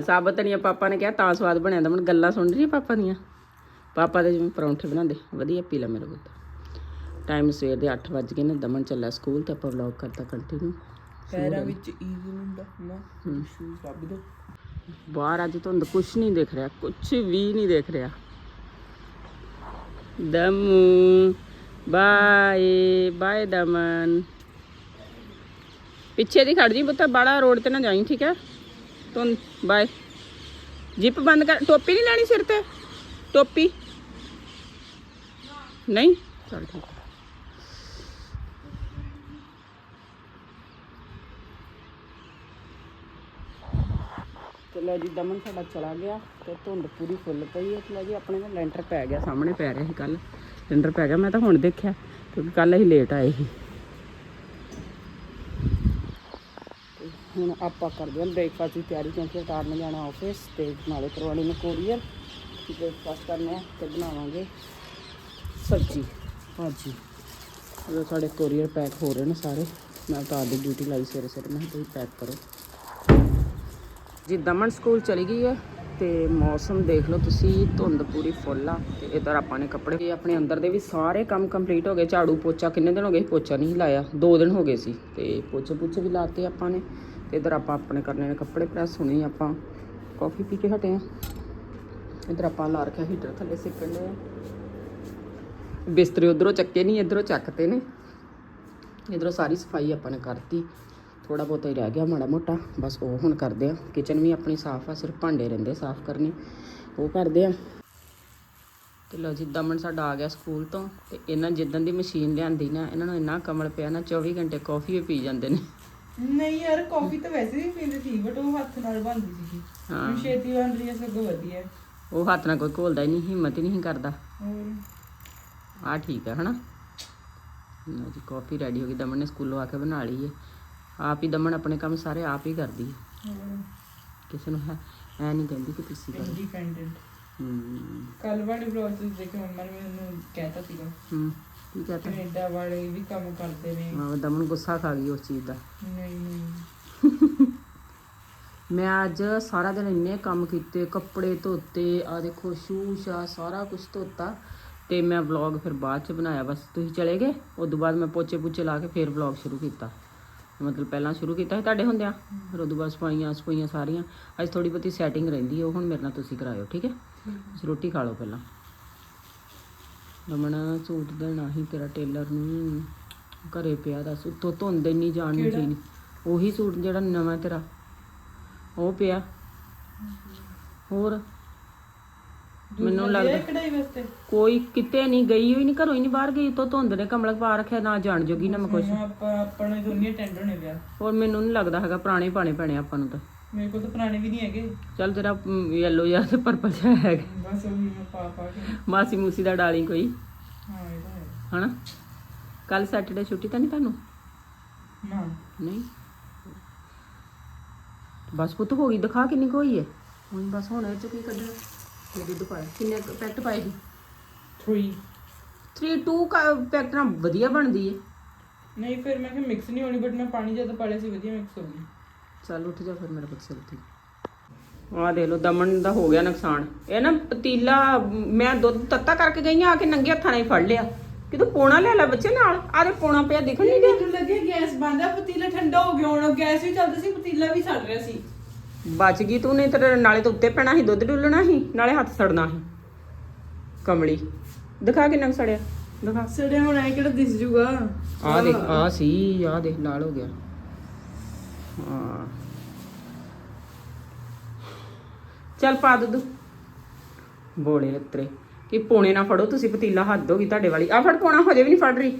ਸਾਬਤ ਧਨੀਆ ਪਾਪਾ ਨੇ ਕਿਹਾ ਤਾਂ ਸਵਾਦ ਬਣਿਆ ਦਮਨ ਗੱਲਾਂ ਸੁਣ ਰਹੀ ਪਾਪਾ ਦੀਆਂ। ਪਾਪਾ ਦੇ ਜਿਵੇਂ ਪਰੌਂਠੇ ਬਣਾਉਂਦੇ ਵਧੀਆ ਪੀ ਲਾ ਮੇਰੇ ਪੁੱਤ। ਟਾਈਮ ਸਵੇਰ ਦੇ 8 ਵਜ ਗਏ ਨੇ ਦਮਨ ਚੱਲਿਆ ਸਕੂਲ ਤੇ ਆਪਾਂ ਵਲੌਗ ਕਰਤਾ ਕੰਟੀਨਿਊ ਪੈਰਾਂ ਵਿੱਚ ਈਜ਼ੀ ਹੁੰਦਾ ਨਾ ਸ਼ੂਜ਼ ਲੱਭ ਦੋ। ਬਾਹਰ ਅੱਜ ਧੁੰਦ ਕੁਛ ਨਹੀਂ ਦਿਖ ਰਿਹਾ ਕੁਛ ਵੀ ਨਹੀਂ ਦਿਖ ਰਿਹਾ। Damu bye bye Daman. ਪਿੱਛੇ ਦੀ ਖੜ ਜੀ ਪੁੱਤ ਬੜਾ ਰੋਡ ਤੇ ਨਾ ਜਾਈ ਠੀਕ ਹੈ? ਧੁੰਦ ਬਾਏ। ਜਿੱਪ ਬੰਦ ਕਰ, ਟੋਪੀ ਨਹੀਂ ਲੈਣੀ ਸਿਰ ਤੇ? ਟੋਪੀ? ਨਹੀਂ? ਚਲ ਠੀਕ ਹੈ। ਜੀ, ਦਮਨ ਸਾਡਾ ਚਲਾ ਗਿਆ ਤੇ ਧੁੰਦ ਪੂਰੀ ਫੁੱਲ ਪਈ ਹੈ। ਤੇ ਜੀ, ਆਪਣੇ ਨਾ ਲੈਂਟਰ ਪੈ ਗਿਆ, ਸਾਹਮਣੇ ਪੈ ਰਿਹਾ ਸੀ ਕੱਲ ਲੈਂਟਰ ਪੈ ਗਿਆ, ਮੈਂ ਤਾਂ ਹੁਣ ਦੇਖਿਆ, ਕਿਉਂਕਿ ਕੱਲ ਅਸੀਂ ਲੇਟ ਆਏ ਸੀ ਤੇ ਹੁਣ ਆਪਾਂ ਕਰਦੇ ਹਾਂ ਬ੍ਰੇਕਫਾਸਟ ਦੀ ਤਿਆਰੀ ਕਿਉਂਕਿ ਅਟਾਰ ਨੇ ਜਾਣਾ ਆਫਿਸ ਤੇ ਨਾਲੇ ਕਰਵਾਉਣੀ ਨੇ ਕੋਰੀਅਰ ਬ੍ਰੇਕਫਾਸਟ ਕਰਨਾ ਹੈ ਤੇ ਬਣਾਵਾਂਗੇ ਸਬਜ਼ੀ। ਭਾਜੀ ਉਹ ਸਾਡੇ ਕੋਰੀਅਰ ਪੈਕ ਹੋ ਰਹੇ ਨੇ ਸਾਰੇ। ਮੈਂ ਅਵਤਾਰ ਦੀ ਡਿਊਟੀ ਲਾਈ ਸਵੇਰੇ ਸਵੇਰੇ। ਮੈਂ ਤੁਸੀਂ ਪੈਕ ਕਰੋ। ਜੀ ਦਮਨ ਸਕੂਲ ਚਲੀ ਗਈ ਹੈ ਤੇ ਮੌਸਮ ਦੇਖ ਲਓ ਤੁਸੀਂ, ਧੁੰਦ ਪੂਰੀ ਫੁੱਲ ਆ ਤੇ ਇਧਰ ਆਪਾਂ ਨੇ ਕੱਪੜੇ ਆਪਣੇ ਅੰਦਰ ਦੇ ਵੀ ਸਾਰੇ ਕੰਮ ਕੰਪਲੀਟ ਹੋ ਗਏ। ਝਾੜੂ ਪੋਚਾ ਕਿੰਨੇ ਦਿਨ ਹੋ ਗਏ? ਸੀ ਪੋਚਾ ਨਹੀਂ ਲਾਇਆ। ਦੋ ਦਿਨ ਹੋ ਗਏ ਸੀ ਤੇ ਪੋਚੇ ਪੁੱਛੇ ਵੀ ਲਾਤੇ ਆਪਾਂ ਨੇ। ਤੇ ਇਧਰ ਆਪਾਂ ਆਪਣੇ ਕਰਨੇ ਨੇ ਕੱਪੜੇ ਪ੍ਰੈਸ ਹੁਣੇ ਆਪਾਂ। ਕਾਫੀ ਪੀ ਕੇ ਹਟੇ ਆ। ਇਧਰ ਆਪਾਂ ਲਾ ਰੱਖਿਆ ਹੀਟਰ ਥੱਲੇ ਸਿੱਕਣ ਦੇ ਬਿਸਤਰੇ ਉਧਰੋਂ ਚੱਕੇ ਨਹੀਂ, ਇਧਰੋਂ ਚੱਕਤੇ ਨੇ। ਇਧਰੋਂ ਸਾਰੀ ਸਫ਼ਾਈ ਆਪਾਂ ਨੇ ਕਰਤੀ। ਥੋੜਾ ਬਹੁਤਾ ਹੀ ਰਹਿ ਗਿਆ ਮਾੜਾ ਮੋਟਾ। ਬਸ ਉਹ ਹੁਣ ਕਰਦੇ ਆ। ਕਿਚਨ ਵੀ ਆਪਣੀ ਸਾਫ਼ ਆ, ਸਿਰਫ ਭਾਂਡੇ ਰਹਿੰਦੇ ਸਾਫ਼ ਕਰਨੇ। ਉਹ ਕਰਦੇ ਆ। ਤੇ ਲਓ ਜੀ, ਦਮਨ ਸਾਡਾ ਆ ਗਿਆ ਸਕੂਲ ਤੋਂ। ਤੇ ਇਹਨਾਂ ਜਿੱਦਣ ਦੀ ਮਸ਼ੀਨ ਲਿਆਂਦੀ ਨਾ, ਇਹਨਾਂ ਨੂੰ ਇੰਨਾ ਕਮਲ ਪਿਆ ਨਾ 24 ਘੰਟੇ ਕਾਫੀ ਹੀ ਪੀ ਜਾਂਦੇ ਨੇ। ਨਹੀਂ ਯਾਰ ਕਾਫੀ ਤਾਂ ਵੈਸੇ ਵੀ ਪੀਂਦੇ ਸੀ ਬਟ ਉਹ ਹੱਥ ਨਾਲ ਬਣਦੀ ਸੀ ਹਾਂ। ਹੁਣ ਛੇਤੀ ਬਣ ਰਹੀ ਹੈ ਸਗੋਂ ਵਧੀਆ ਉਹ ਹੱਥ ਨਾਲ ਕੋਈ ਘੋਲਦਾ ਹੀ ਨਹੀਂ ਹਿੰਮਤ ਹੀ ਨਹੀਂ ਕਰਦਾ। ਹੋਰ? ਆ ਠੀਕ ਹੈ ਹਨਾ? ਲਓ ਜੀ ਕਾਫੀ ਰੈਡੀ ਹੋ ਗਈ ਦਮਨ ਨੇ ਸਕੂਲੋਂ ਆ ਕੇ ਬਣਾ ਲਈ ਹੈ ਆਪ ਹੀ ਦਮਨ ਆਪਣੇ ਕੰਮ ਸਾਰੇ ਆਪ ਹੀ ਕਰਦੀ ਹੈ ਕਿਸੇ ਨੂੰ ਹੈ ਐ ਨਹੀਂ ਕਹਿੰਦੀ ਕਿ ਤੁਸੀਂ ਕਰੋ। ਇੰਡੀਪੈਂਡੈਂਟ ਹੂੰ। ਕੱਲ ਵਾਲੇ ਵਲੌਗ ਚ ਦੇਖੇ ਮੰਮਾ ਨੇ ਮੈਨੂੰ ਕਹਿਤਾ ਸੀਗਾ। ਹੂੰ। ਕੀ ਕਹਤਾ? ਕੈਨੇਡਾ ਵਾਲੇ ਵੀ ਕੰਮ ਕਰਦੇ ਨੇ। ਹਾਂ ਦਮਨ ਗੁੱਸਾ ਖਾ ਗਈ ਉਸ ਚੀਜ਼ ਦਾ। ਨਹੀਂ ਨਹੀਂ। ਮੈਂ ਅੱਜ ਸਾਰਾ ਦਿਨ ਇੰਨੇ ਕੰਮ ਕੀਤੇ ਕੱਪੜੇ ਧੋਤੇ ਆ ਦੇਖੋ ਸ਼ੂਸ਼ਾ ਸਾਰਾ ਕੁਝ ਧੋਤਾ ਤੇ ਮੈਂ ਵਲੌਗ ਫਿਰ ਬਾਅਦ ਚ ਬਣਾਇਆ। ਬਸ ਤੁਸੀਂ ਚਲੇ ਗਏ ਉਸ ਤੋਂ ਬਾਅਦ ਮੈਂ ਪੋਚੇ ਪੁੱਚੇ ਲਾ ਕੇ ਫਿਰ ਵਲੌਗ ਸ਼ੁਰੂ ਕੀਤਾ। ਮਤਲਬ ਪਹਿਲਾਂ ਸ਼ੁਰੂ ਕੀਤਾ ਸੀ ਤੁਹਾਡੇ ਹੁੰਦਿਆਂ ਫਿਰ ਉਦੋਂ ਬਾਅਦ ਸਫਾਈਆਂ ਸਫਾਈਆਂ ਸਾਰੀਆਂ। ਅੱਜ ਥੋੜੀ ਬਹੁਤੀ ਸੈਟਿੰਗ ਰਹਿੰਦੀ ਹੈ ਉਹ ਹੁਣ ਮੇਰੇ ਨਾਲ ਤੁਸੀਂ ਕਰਾਇਓ ਠੀਕ ਹੈ। ਤੁਸੀਂ ਰੋਟੀ ਖਾ ਲਓ ਪਹਿਲਾਂ। ਰਮਣਾ ਸੂਟ ਦੇਣਾ ਹੀ ਤੇਰਾ ਟੇਲਰ ਨੂੰ। ਘਰੇ ਪਿਆ ਦੱਸ ਉੱਤੋਂ ਧੁੰਦ ਇੰਨੀ ਜਾਣ ਨੂੰ ਨਹੀਂ। ਉਹੀ ਸੂਟ ਜਿਹੜਾ ਨਵਾਂ ਤੇਰਾ। ਉਹ ਪਿਆ। ਹੋਰ? ਮੈਨੂੰ ਲੱਗਦਾ ਕੋਈ ਕਿਤੇ ਨਹੀਂ ਗਈ ਹੋਈ ਨਹੀਂ ਘਰੋਂ ਹੀ ਨਹੀਂ ਬਾਹਰ ਗਈ। ਉੱਤੋਂ ਧੁੰਦ ਨੇ ਕਮਲ ਪਾ ਰੱਖਿਆ ਨਾ ਜਾਣ ਜੋਗੀ ਨਾ ਮੈਂ ਕੁਛ। ਆਪਾਂ ਆਪਾਂ ਨੂੰ ਦੁਨੀਆ ਟੈਂਡ ਹੋਣੇ ਪਿਆ ਹੋਰ ਮੈਨੂੰ ਨਹੀਂ ਲੱਗਦਾ ਹੈਗਾ ਪੁਰਾਣੇ ਪਾਣੇ ਪੈਣੇ ਆਪਾਂ ਨੂੰ ਤਾਂ। ਮੇਰੇ ਕੋਲ ਤਾਂ ਪੁਰਾਣੇ ਵੀ ਨਹੀਂ ਹੈਗੇ। ਚੱਲ ਤੇਰਾ ਯੈਲੋ ਜਾਂ ਤੇ ਪਰਪਲ ਜਿਹਾ ਹੈਗਾ। ਬਸ ਉਹੀ ਮੈਂ ਪਾ ਪਾ ਕੇ। ਮਾਸੀ ਮੂਸੀ ਦਾ ਡਾਲੀ ਕੋਈ। ਹਾਂ ਇਹ ਤਾਂ ਹੈ। ਹਨਾ? ਕੱਲ ਸੈਟਰਡੇ ਛੁੱਟੀ ਤਾਂ ਨਹੀਂ ਤੁਹਾਨੂੰ? ਨਾ। ਨਹੀਂ? ਬਸ ਪੁੱਤ ਹੋ ਗਈ ਦਿਖਾ ਕਿੰਨੀ ਕੁ ਹੋਈ ਹੈ। ਹੁਣ ਬਸ ਹੁਣ ਇਹ ਚ ਕੀ ਕੱਢਣਾ? ਇਹ ਦੁੱਧ ਪਾਇਆ। ਕਿੰਨੇ ਪੈਕਟ ਪਾਏ ਸੀ? 3 3 2 ਪੈਕਟ ਵਧੀਆ ਬਣਦੀ ਹੈ। ਨਹੀਂ ਫਿਰ ਮੈਂ ਕਿ ਮਿਕਸ ਨਹੀਂ ਹੋਣੀ ਬਟ ਮੈਂ ਪਾਣੀ ਜ਼ਿਆਦਾ ਪਾ ਲਿਆ ਸੀ ਵਧੀਆ ਮਿਕਸ ਹੋ ਗਈ। ਚੱਲ ਉੱਠ ਜਾ ਫਿਰ ਮੇਰੇ ਸਿਰ ਤੇ ਆਹ ਦੇਖ ਲਓ ਦਮਨ ਦਾ ਹੋ ਗਿਆ ਨੁਕਸਾਨ। ਇਹ ਨਾ ਪਤੀਲਾ ਮੈਂ ਦੁੱਧ ਤੱਤਾ ਕਰਕੇ ਗਈ ਆ ਆ ਕੇ ਨੰਗੇ ਹੱਥਾਂ ਨਾਲ ਹੀ ਫੜ ਲਿਆ। ਕਿਦੋਂ ਪੋਣਾ ਲੈ ਲੈ ਬੱਚੇ ਨਾਲ? ਆਰੇ ਪੋਣਾ ਪਿਆ ਦਿਖਣ ਨਹੀਂ ਮੈਨੂੰ ਲੱਗਿਆ ਗੈਸ ਬੰਦ ਆ ਪਤੀਲਾ ਠੰਡਾ ਹੋ ਗਿਆ ਹੁਣ ਗੈਸ ਵੀ ਚੱਲਦਾ ਸੀ ਪਤੀਲਾ ਵੀ ਸੜ ਰਿਹਾ ਸੀ। ਬਚ ਗਈ ਤੂੰ ਨਹੀਂ ਤੇਰੇ ਨਾਲੇ ਤਾਂ ਉੱਤੇ ਪੈਣਾ ਸੀ ਦੁੱਧ ਡੁੱਲਣਾ ਸੀ ਨਾਲੇ ਹੱਥ ਸੜਨਾ ਸੀ। ਕਮਲੀ ਦਿਖਾ ਕਿੰਨਾ ਕੁ ਸੜਿਆ ਦਿਖਾ। ਸੜਿਆ ਹੁਣ ਐ ਕਿਹੜਾ ਦਿਸ ਜੂਗਾ? ਆ ਦੇਖ ਆ ਸੀ ਆ ਦੇਖ ਲਾਲ ਹੋ ਗਿਆ। ਚੱਲ ਪਾ ਦੁੱਧ। ਬੋਲੇ ਲੱਤਰੇ। ਕਿ ਪੋਣੇ ਨਾ ਫੜੋ ਤੁਸੀਂ ਪਤੀਲਾ ਹੱਦ ਹੋ ਗਈ ਤੁਹਾਡੇ ਵਾਲੀ। ਆ ਫੜ ਪੋਣਾ ਹਜੇ ਵੀ ਨਹੀਂ ਫੜ ਰਹੀ।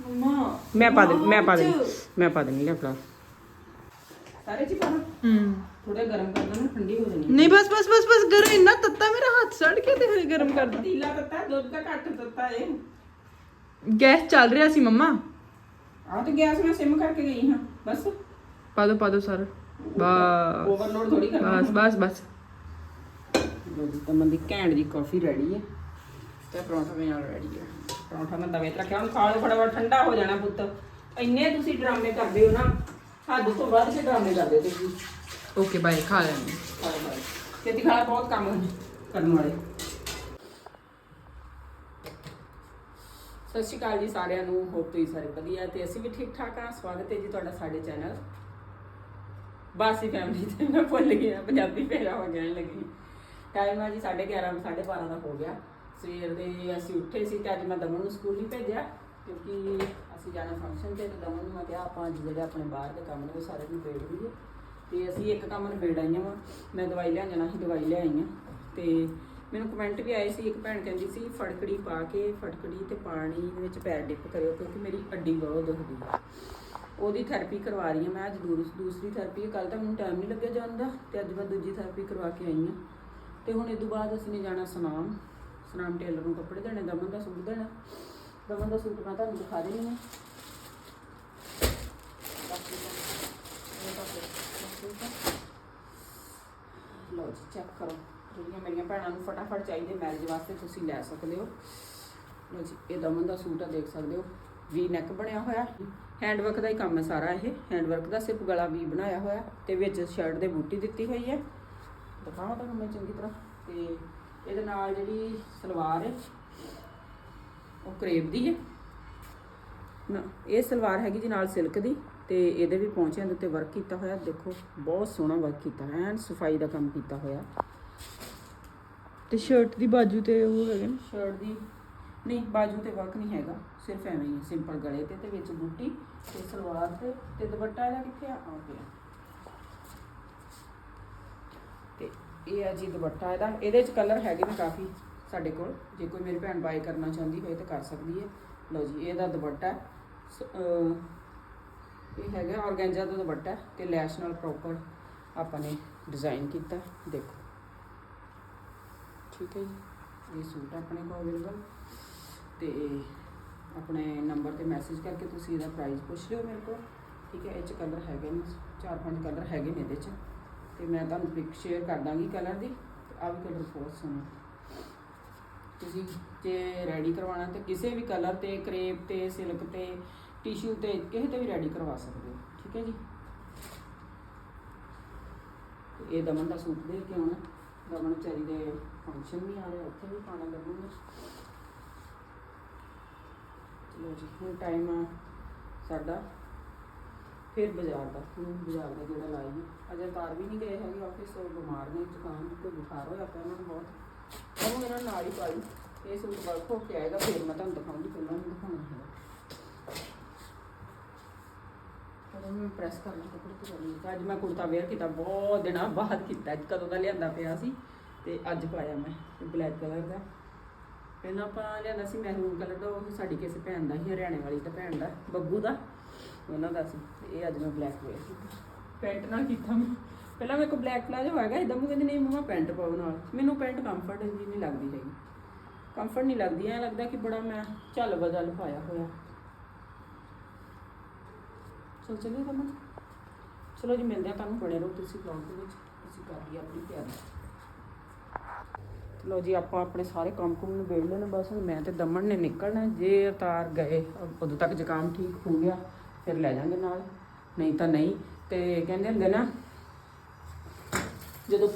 ਮਮਾ ਮੈਂ ਪਾ ਦੇ ਮੈਂ ਪਾ ਦੇ ਮੈਂ ਪਾ ਦੇਣੀ ਲੈ ਫੜਾ। ਸਾਰੇ ਚ ਪਾ ਹੂੰ। ਥੋੜਾ ਗਰਮ ਕਰ ਦੇਣਾ ਠੰਡੀ ਹੋ ਜਾਣੀ ਨਹੀਂ ਬਸ ਬਸ ਬਸ ਬਸ ਗਰਮ ਇੰਨਾ ਤੱਤਾ ਮੇਰਾ ਹੱਥ ਸੜ ਕੇ ਤੇ ਹਲੇ ਗਰਮ ਕਰਦਾ ਪਤੀਲਾ ਤੱਤਾ ਦੁੱਧ ਦਾ ਘੱਟ ਤੱਤਾ ਏ ਗੈਸ ਚੱਲ ਰਿਹਾ ਸੀ ਮੰਮਾ। ਆ ਤੇ ਗੈਸ ਮੈਂ ਸਿਮ ਕਰਕੇ ਗਈ ਹਾਂ ਬਸ। ਪਾ ਦੋ ਪਾ ਦੋ ਸਰ। ਬਸ। ਓਵਰਲੋਡ ਥੋੜੀ ਕਰਨਾ ਬਸ ਬਸ ਬਸ। ਲੋ ਜੀ ਤਮਨ ਦੀ ਘੈਂਟ ਦੀ ਕਾਫੀ ਰੈਡੀ ਹੈ। ਤੇ ਪਰੌਂਠਾ ਵੀ ਨਾਲ ਰੈਡੀ ਹੈ। ਪਰੌਂਠਾ ਮੈਂ ਤਵੇ ਤੇ ਰੱਖਿਆ ਹੁਣ ਖਾ ਲਓ ਫਟਾਫਟ ਠੰਡਾ ਹੋ ਜਾਣਾ ਪੁੱਤ। ਇੰਨੇ ਤੁਸੀਂ ਡਰਾਮੇ ਕਰਦੇ ਹੋ ਨਾ ਹੱਦ ਤੋਂ ਵੱਧ ਕੇ ਡਰਾਮੇ ਕਰਦੇ ਤੁਸੀਂ। ਓਕੇ ਬਾਈ ਖਾ ਲੈਂਦੇ ਹਾਏ ਹਾਏ ਖੇਤੀ ਖਾਣਾ ਬਹੁਤ ਕੰਮ ਕਰਨ ਵਾਲੇ। ਸਤਿ ਸ਼੍ਰੀ ਅਕਾਲ ਜੀ ਸਾਰਿਆਂ ਨੂੰ ਹੋਪ ਤੁਸੀਂ ਸਾਰੇ ਵਧੀਆ ਤੇ ਅਸੀਂ ਵੀ ਠੀਕ ਠਾਕ ਹਾਂ। ਸਵਾਗਤ ਹੈ ਜੀ ਤੁਹਾਡਾ ਸਾਡੇ ਚੈਨਲ ਬਾਸੀ ਫੈਮਿਲੀ ਤੇ ਮੈਂ ਭੁੱਲ ਗਈ ਹਾਂ, ਪੰਜਾਬੀ ਫੇਰਾ ਹੋ ਗਿਆ ਲੱਗੀ। ਟਾਈਮ ਆ ਜੀ 11:30 12:30 ਦਾ ਹੋ ਗਿਆ। ਸਵੇਰ ਦੇ ਅਸੀਂ ਉੱਠੇ ਸੀ ਤੇ ਅੱਜ ਮੈਂ ਦਮਨ ਨੂੰ ਸਕੂਲ ਨਹੀਂ ਭੇਜਿਆ ਕਿਉਂਕਿ ਅਸੀਂ ਜਾਣਾ ਫੰਕਸ਼ਨ ਤੇ ਤੇ ਦਮਨ ਨੂੰ ਮੈਂ ਕਿਹਾ ਆਪਾਂ ਅੱਜ ਜਿਹੜੇ ਆਪਣੇ ਬਾਹਰ ਦੇ ਕੰਮ ਨੇ ਉਹ ਸਾਰੇ ਨਿਬੇੜ ਲਈਏ। ਤੇ ਅਸੀਂ ਇੱਕ ਕੰਮ ਨੂੰ ਨਿਬੇੜ ਆਈਆਂ ਵਾ। ਮੈਂ ਦਵਾਈ ਲੈਣ ਜਾਣਾ ਸੀ ਦਵਾਈ ਲੈ ਆਈ ਹਾਂ ਤੇ ਮੈਨੂੰ ਕਮੈਂਟ ਵੀ ਆਏ ਸੀ, ਇੱਕ ਭੈਣ ਕਹਿੰਦੀ ਸੀ, ਫੜਕੜੀ ਪਾ ਕੇ, ਫੜਕੜੀ ਤੇ ਪਾਣੀ ਦੇ ਵਿੱਚ ਪੈਰ ਡਿਪ ਕਰਿਓ ਕਿਉਂਕਿ ਮੇਰੀ ਅੱਡੀ ਬਹੁਤ ਦੁਖਦੀ ਹੈ। ਉਹਦੀ ਥੈਰੇਪੀ ਕਰਵਾ ਰਹੀ ਹਾਂ ਮੈਂ ਅੱਜ ਦੂਸਰੀ ਥੈਰੇਪੀ ਕੱਲ ਤਾਂ ਮੈਨੂੰ ਟਾਈਮ ਨਹੀਂ ਲੱਗਿਆ ਜਾਣ ਦਾ ਤੇ ਅੱਜ ਮੈਂ ਦੂਜੀ ਥੈਰੇਪੀ ਕਰਵਾ ਕੇ ਆਈ ਹਾਂ। ਤੇ ਹੁਣ ਇਹ ਤੋਂ ਬਾਅਦ ਅਸੀਂ ਨੇ ਜਾਣਾ ਸੁਨਾਮ ਸੁਨਾਮ ਟੇਲਰ ਨੂੰ ਕੱਪੜੇ ਦੇਣੇ, ਦਮਨ ਦਾ ਸੂਟ ਦੇਣਾ। ਦਮਨ ਦਾ ਸੂਟ ਮੈਂ ਤੁਹਾਨੂੰ ਦਿਖਾ ਦੇਣੀ ਹਾਂ। ਬਾਕੀ ਜੀ ਚੈੱਕ ਕਰੋ। ਜਿਹੜੀਆਂ ਮੇਰੀਆਂ ਭੈਣਾਂ ਨੂੰ ਫਟਾਫਟ ਚਾਹੀਦੇ ਮੈਰਿਜ ਵਾਸਤੇ ਤੁਸੀਂ ਲੈ ਸਕਦੇ ਹੋ। ਲਓ ਜੀ, ਇਹ ਦਮਨ ਦਾ ਸੂਟ ਆ, ਦੇਖ ਸਕਦੇ ਹੋ। ਵੀ ਨੈਕ ਬਣਿਆ ਹੋਇਆ। ਹੈਂਡ ਵਰਕ ਦਾ ਹੀ ਕੰਮ ਹੈ ਸਾਰਾ ਇਹ। ਹੈਂਡ ਵਰਕ ਦਾ ਸਿਰਫ ਗਲਾ ਵੀ ਬਣਾਇਆ ਹੋਇਆ ਤੇ ਵਿੱਚ ਸ਼ਰਟ ਦੇ ਬੂਟੀ ਦਿੱਤੀ ਹੋਈ ਹੈ। ਦਿਖਾਵਾਂ ਤੁਹਾਨੂੰ ਮੈਂ ਚੰਗੀ ਤਰ੍ਹਾਂ। ਤੇ ਇਹਦੇ ਨਾਲ ਜਿਹੜੀ ਸਲਵਾਰ ਹੈ, ਉਹ ਕਰੇਪ ਦੀ ਹੈ। ਨਾ, ਇਹ ਸਲਵਾਰ ਹੈਗੀ ਜੀ ਨਾਲ ਸਿਲਕ ਦੀ ਤੇ ਇਹਦੇ ਵੀ ਪਹੁੰਚਿਆਂ ਦੇ ਉੱਤੇ ਵਰਕ ਕੀਤਾ ਹੋਇਆ। ਦੇਖੋ, ਬਹੁਤ ਸੋਹਣਾ ਵਰਕ ਕੀਤਾ ਹੈ ਐਨ ਸਫ਼ਾਈ ਦਾ ਕੰਮ ਕੀਤਾ ਹੋਇਆ। ਤੇ ਸ਼ਰਟ ਦੀ ਬਾਜੂ ਤੇ ਉਹ ਹੈਗੇ ਨੇ? ਸ਼ਰਟ ਦੀ? ਨਹੀਂ, ਬਾਜੂ ਤੇ ਵਰਕ ਨਹੀਂ ਹੈਗਾ। ਸਿਰਫ ਐਵੇਂ ਹੀ ਸਿੰਪਲ ਗਲੇ ਤੇ ਤੇ ਵਿੱਚ ਬੂਟੀ ਤੇ ਸਲਵਾਰ ਤੇ ਤੇ ਦੁਪੱਟਾ ਇਹਦਾ ਕਿੱਥੇ ਆ? ਆ ਪਿਆ ਤੇ ਇਹ ਆ ਜੀ ਦੁਪੱਟਾ ਇਹਦਾ। ਇਹਦੇ ਚ ਕਲਰ ਹੈਗੇ ਨੇ ਕਾਫੀ ਸਾਡੇ ਕੋਲ। ਜੇ ਕੋਈ ਮੇਰੀ ਭੈਣ ਬਾਈ ਕਰਨਾ ਚਾਹੁੰਦੀ ਹੋਵੇ ਤਾਂ ਕਰ ਸਕਦੀ ਹੈ। ਲਓ ਜੀ, ਇਹਦਾ ਦੁਪੱਟਾ। ਸ- ਇਹ ਹੈਗਾ ਔਰਗੈਂਜਾ ਦਾ ਦੁਪੱਟਾ ਤੇ ਲੈਸ਼ ਨਾਲ ਪ੍ਰੋਪਰ ਆਪਾਂ ਨੇ ਡਿਜ਼ਾਈਨ ਕੀਤਾ। ਦੇਖੋ। ਠੀਕ ਹੈ ਜੀ। ਇਹ ਸੂਟ ਆਪਣੇ ਕੋਲ ਅਵੇਲੇਬਲ। ਤੇ ਆਪਣੇ ਨੰਬਰ ਤੇ ਮੈਸੇਜ ਕਰਕੇ ਤੁਸੀਂ ਇਹਦਾ ਪ੍ਰਾਈਸ ਪੁੱਛ ਲਿਓ ਮੇਰੇ ਕੋਲ। ਠੀਕ ਹੈ, ਇਹ ਚ ਕਲਰ ਹੈਗੇ ਨੇ, ਚਾਰ ਪੰਜ ਕਲਰ ਹੈਗੇ ਨੇ ਇਹਦੇ ਚ। ਤੇ ਮੈਂ ਤੁਹਾਨੂੰ ਪਿਕ ਸ਼ੇਅਰ ਕਰ ਦਾਂਗੀ ਕਲਰ ਦੀ। ਤੇ ਆਹ ਵੀ ਕਲਰ ਬਹੁਤ ਸੋਹਣਾ ਤੁਸੀਂ ਜੇ ਰੈਡੀ ਕਰਵਾਉਣਾ ਤੇ ਕਿਸੇ ਵੀ ਕਲਰ ਤੇ ਕਰੇਪ ਤੇ ਸਿਲਕ ਤੇ ਟਿਸ਼ੂ ਤੇ, ਕਿਸੇ ਤੇ ਵੀ ਰੈਡੀ ਕਰਵਾ ਸਕਦੇ ਹੋ। ਠੀਕ ਹੈ ਜੀ। ਇਹ ਦਮਨ ਦਾ ਸੂਟ ਦੇ ਕੇ ਆਉਣਾ। ਦਮਨ ਵਿਚਾਰੀ ਦੇ ਫੰਕਸ਼ਨ ਵੀ ਆ ਰਿਹਾ, ਉੱਥੇ ਵੀ ਪਾਣਾ ਲੱਗੂਗਾ। ਨੇ ਚਲੋ ਜੀ, ਹੁਣ ਟਾਈਮ ਆ ਸਾਡਾ। ਫਿਰ ਬਾਜ਼ਾਰ ਦਾ, ਹੁਣ ਬਾਜ਼ਾਰ ਦਾ ਜਿਹੜਾ ਲਾਈ ਅਜੇ ਤਾਰ ਵੀ ਨਹੀਂ ਗਏ ਹੈਗੇ ਆਫਿਸ ਉਹ ਬਿਮਾਰ ਨੇ, ਜ਼ੁਕਾਮ ਤੇ ਬੁਖਾਰ ਹੋਇਆ ਪਿਆ ਉਹਨਾਂ ਨੂੰ ਬਹੁਤ। ਉਹ ਇਹਨਾਂ ਨਾਲ ਹੀ ਪਾਈ। ਇਹ ਸੂਟ ਵਰਕ ਹੋ ਕੇ ਆਏਗਾ, ਫਿਰ ਮੈਂ ਤੁਹਾਨੂੰ ਦਿਖਾਉਂਗੀ ਪਹਿਲਾਂ ਨਹੀਂ ਦਿਖਾਉਣਾ ਹੈਗਾ। ਕਦੋਂ ਮੈਂ ਪ੍ਰੈਸ ਕਰਨਾ ਕੱਪੜੇ ਤੇ ਤਾਂ ਅੱਜ ਮੈਂ ਕੁੜਤਾ ਵੇਅਰ ਕੀਤਾ, ਬਹੁਤ ਦਿਨਾਂ ਬਾਅਦ ਕੀਤਾ ਕਦੋਂ ਦਾ ਲਿਆਂਦਾ ਪਿਆ ਸੀ ਤੇ ਅੱਜ ਪਾਇਆ ਮੈਂ ਬਲੈਕ ਕਲਰ ਦਾ। ਪਹਿਲਾਂ ਆਪਾਂ ਲਿਆਂਦਾ ਸੀ ਮਹਿਰੂਨ ਕਲਰ ਦਾ, ਉਹ ਸਾਡੀ ਕਿਸੇ ਭੈਣ ਦਾ ਸੀ, ਹਰਿਆਣੇ ਵਾਲੀ ਤਾਂ ਭੈਣ ਦਾ, ਬੱਬੂ ਦਾ, ਉਹਨਾਂ ਦਾ ਸੀ ਇਹ ਅੱਜ ਮੈਂ ਬਲੈਕ ਵੇਅਰ ਕੀਤਾ। ਪੈਂਟ ਨਾਲ ਕੀਤਾ ਮੈਂ। ਪਹਿਲਾਂ ਮੇਰੇ ਕੋਲ ਬਲੈਕ ਪਲਾਜੋ ਹੈਗਾ ਇਦਾਂ ਮੈਂ ਕਹਿੰਦੀ, ਨਹੀਂ ਮਮਾ ਪੈਂਟ ਪਾਓ ਨਾਲ। ਮੈਨੂੰ ਪੈਂਟ ਕੰਫਰਟ ਜੀ ਨਹੀਂ ਲੱਗਦੀ ਹੈਗੀ। ਕੰਫਰਟ ਨਹੀਂ ਲੱਗਦੀ, ਐ ਲੱਗਦਾ ਕਿ ਬੜਾ ਮੈਂ ਝੱਲ ਬਦਲ ਪਾਇਆ ਹੋਇਆ। ਚਲ ਚਲੀਏ ਦਮਨ ਚਲੋ ਜੀ, ਮਿਲਦੇ ਆ ਤੁਹਾਨੂੰ ਬਣੇ ਰਹੋ ਤੁਸੀਂ ਵਲੌਗ ਦੇ ਵਿੱਚ। ਅਸੀਂ ਕਰ ਲਈ ਆਪਣੀ ਤਿਆਰੀ। ਚਲੋ ਜੀ, ਆਪਾਂ ਆਪਣੇ ਸਾਰੇ ਕੰਮ ਕੁਮ ਨੂੰ ਵੇੜ ਲੈਣਾ ਬਸ। ਹੁਣ ਮੈਂ ਤੇ ਦਮਨ ਨੇ ਨਿਕਲਣਾ ਜੇ ਅਵਤਾਰ ਗਏ, ਉਦੋਂ ਤੱਕ ਜ਼ੁਕਾਮ ਠੀਕ ਹੋ ਗਿਆ, ਫਿਰ ਲੈ ਜਾਾਂਗੇ ਨਾਲ। ਨਹੀਂ ਤਾਂ ਨਹੀਂ। ਤੇ ਕਹਿੰਦੇ ਹੁੰਦੇ ਨਾ, ਜਦੋਂ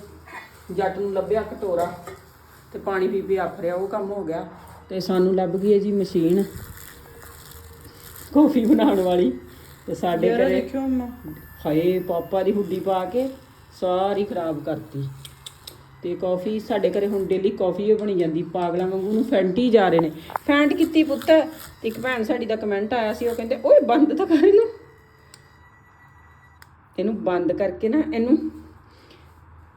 ਜੱਟ ਨੂੰ ਲੱਭਿਆ ਕਟੋਰਾ ਤੇ ਪਾਣੀ ਪੀ ਪੀ ਆਫਰਿਆ ਉਹ ਕੰਮ ਹੋ ਗਿਆ। ਤੇ ਸਾਨੂੰ ਲੱਭ ਗਈ ਹੈ ਜੀ ਮਸ਼ੀਨ, ਕੌਫੀ ਬਣਾਉਣ ਵਾਲੀ। ਤੇ ਸਾਡੇ ਯਾਰ ਘਰੇ ਦੇਖਿਓ ਮੈਂ ਹਾਏ ਪਾਪਾ ਦੀ ਹੁੱਡੀ ਪਾ ਕੇ ਸਾਰੀ ਖਰਾਬ ਕਰਤੀ। ਤੇ ਕਾਫੀ ਸਾਡੇ ਘਰੇ ਹੁਣ ਡੇਲੀ ਕਾਫੀ ਹੀ ਬਣੀ ਜਾਂਦੀ ਪਾਗਲਾਂ ਵਾਂਗੂ ਨੂੰ ਫੈਂਟੀ ਜਾ ਰਹੇ ਨੇ। ਫੈਂਟ ਕੀਤੀ ਪੁੱਤ ਤੇ ਇੱਕ ਭੈਣ ਸਾਡੀ ਦਾ ਕਮੈਂਟ ਆਇਆ ਸੀ ਉਹ ਕਹਿੰਦੇ ਓਏ ਬੰਦ ਤਾਂ ਕਰ ਇਹਨੂੰ। ਇਹਨੂੰ ਬੰਦ ਕਰਕੇ ਨਾ ਇਹਨੂੰ